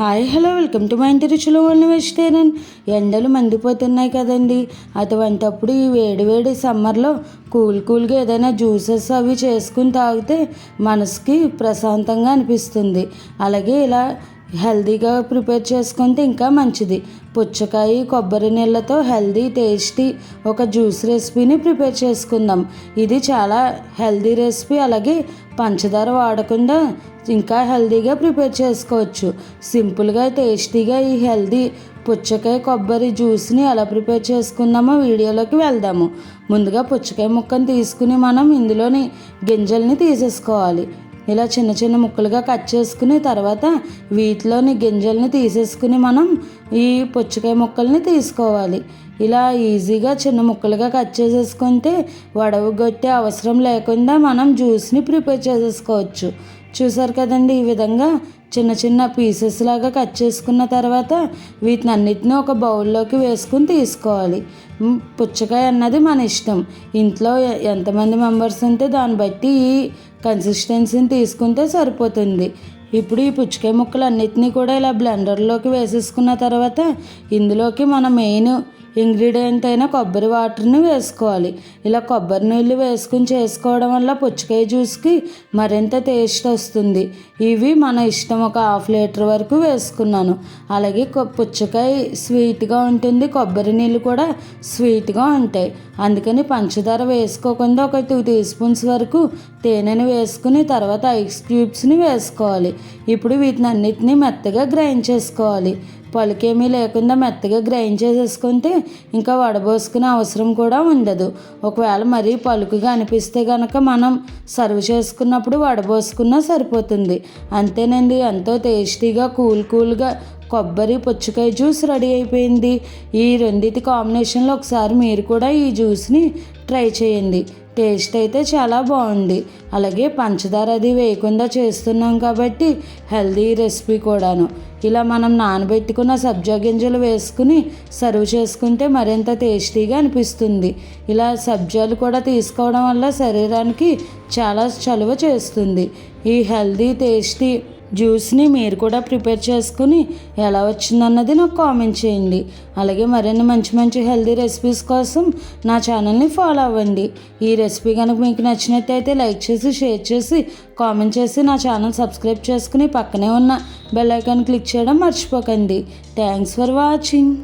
Hi hello welcome to మా ఇంటి రుచులు ఉన్న వెజిటేరియన్. ఎండలు మండిపోతున్నాయి కదండి. అటువంటప్పుడు ఈ వేడి వేడి సమ్మర్లో కూల్ కూల్గా ఏదైనా జ్యూసెస్ అవి చేసుకుని తాగితే మనసుకి ప్రశాంతంగా అనిపిస్తుంది. అలాగే ఇలా హెల్దీగా ప్రిపేర్ చేసుకుంటే ఇంకా మంచిది. పుచ్చకాయ కొబ్బరి నీళ్ళతో హెల్దీ టేస్టీ ఒక జ్యూస్ రెసిపీని ప్రిపేర్ చేసుకుందాం. ఇది చాలా హెల్దీ రెసిపీ. అలాగే పంచదార వాడకుండా ఇంకా హెల్దీగా ప్రిపేర్ చేసుకోవచ్చు. సింపుల్గా టేస్టీగా ఈ హెల్దీ పుచ్చకాయ కొబ్బరి జ్యూస్ని ఎలా ప్రిపేర్ చేసుకుందామో వీడియోలోకి వెళ్దాము. ముందుగా పుచ్చకాయ ముక్కను తీసుకుని మనం ఇందులోని గింజల్ని తీసేసుకోవాలి. ఇలా చిన్న చిన్న ముక్కలుగా కట్ చేసుకుని తర్వాత వీటిలోని గింజల్ని తీసేసుకుని మనం ఈ పుచ్చకాయ ముక్కల్ని తీసుకోవాలి. ఇలా ఈజీగా చిన్న ముక్కలుగా కట్ చేసేసుకుంటే వడవగొట్టే అవసరం లేకుండా మనం జ్యూస్ని ప్రిపేర్ చేసేసుకోవచ్చు. చూసారు కదండి ఈ విధంగా చిన్న చిన్న పీసెస్ లాగా కట్ చేసుకున్న తర్వాత వీటిని అన్నిటిని ఒక బౌల్లోకి వేసుకుని తీసుకోవాలి. పుచ్చకాయ అన్నది మన ఇష్టం. ఇంట్లో ఎంతమంది మెంబర్స్ ఉంటే దాన్ని బట్టి ఈ కన్సిస్టెన్సీని తీసుకుంటే సరిపోతుంది. ఇప్పుడు ఈ పుచ్చకాయ ముక్కలు అన్నిటినీ కూడా ఇలా బ్లెండర్లోకి వేసేసుకున్న తర్వాత ఇందులోకి మన మెయిన్ ఇంగ్రీడియంట్ అయిన కొబ్బరి వాటర్ని వేసుకోవాలి. ఇలా కొబ్బరి నీళ్ళు వేసుకుని చేసుకోవడం వల్ల పుచ్చకాయ జ్యూస్కి మరింత టేస్ట్ వస్తుంది. ఇవి మన ఇష్టం ఒక హాఫ్ లీటర్ వరకు వేసుకున్నాను. అలాగే పుచ్చకాయ స్వీట్గా ఉంటుంది. కొబ్బరి నీళ్ళు కూడా స్వీట్గా ఉంటాయి. అందుకని పంచదార వేసుకోకుండా ఒక టూ టీ స్పూన్స్ వరకు తేనెని వేసుకుని తర్వాత ఐస్ క్యూబ్స్ని వేసుకోవాలి. ఇప్పుడు వీటిని అన్నిటినీ మెత్తగా గ్రైండ్ చేసుకోవాలి. పలుకేమీ లేకుండా మెత్తగా గ్రైండ్ చేసేసుకుంటే ఇంకా వడబోసుకునే అవసరం కూడా ఉండదు. ఒకవేళ మరీ పలుకుగా అనిపిస్తే కనుక మనం సర్వ్ చేసుకున్నప్పుడు వడబోసుకున్నా సరిపోతుంది. అంతేనండి ఎంతో టేస్టీగా కూల్ కూల్గా కొబ్బరి పుచ్చకాయ జ్యూస్ రెడీ అయిపోయింది. ఈ రెండింటి కాంబినేషన్లో ఒకసారి మీరు కూడా ఈ జ్యూస్ని ట్రై చేయండి. టేస్ట్ అయితే చాలా బాగుంది. అలాగే పంచదార అది వేయకుండా చేస్తున్నాం కాబట్టి హెల్దీ రెసిపీ కూడాను. ఇలా మనం నానబెట్టుకున్న సబ్జా గింజలు వేసుకుని సర్వ్ చేసుకుంటే మరింత టేస్టీగా అనిపిస్తుంది. ఇలా సబ్జాలు కూడా తీసుకోవడం వల్ల శరీరానికి చాలా చలువ చేస్తుంది. ఈ హెల్దీ టేస్టీ జ్యూస్ని మీరు కూడా ప్రిపేర్ చేసుకుని ఎలా వచ్చిందన్నది నాకు కామెంట్ చేయండి. అలాగే మరిన్ని మంచి మంచి హెల్దీ రెసిపీస్ కోసం నా ఛానల్ని ఫాలో అవ్వండి. ఈ రెసిపీ కనుక మీకు నచ్చినట్టయితే లైక్ చేసి షేర్ చేసి కామెంట్ చేసి నా ఛానల్ సబ్స్క్రైబ్ చేసుకుని పక్కనే ఉన్న బెల్ ఐకాన్ క్లిక్ చేయడం మర్చిపోకండి. Thanks for watching.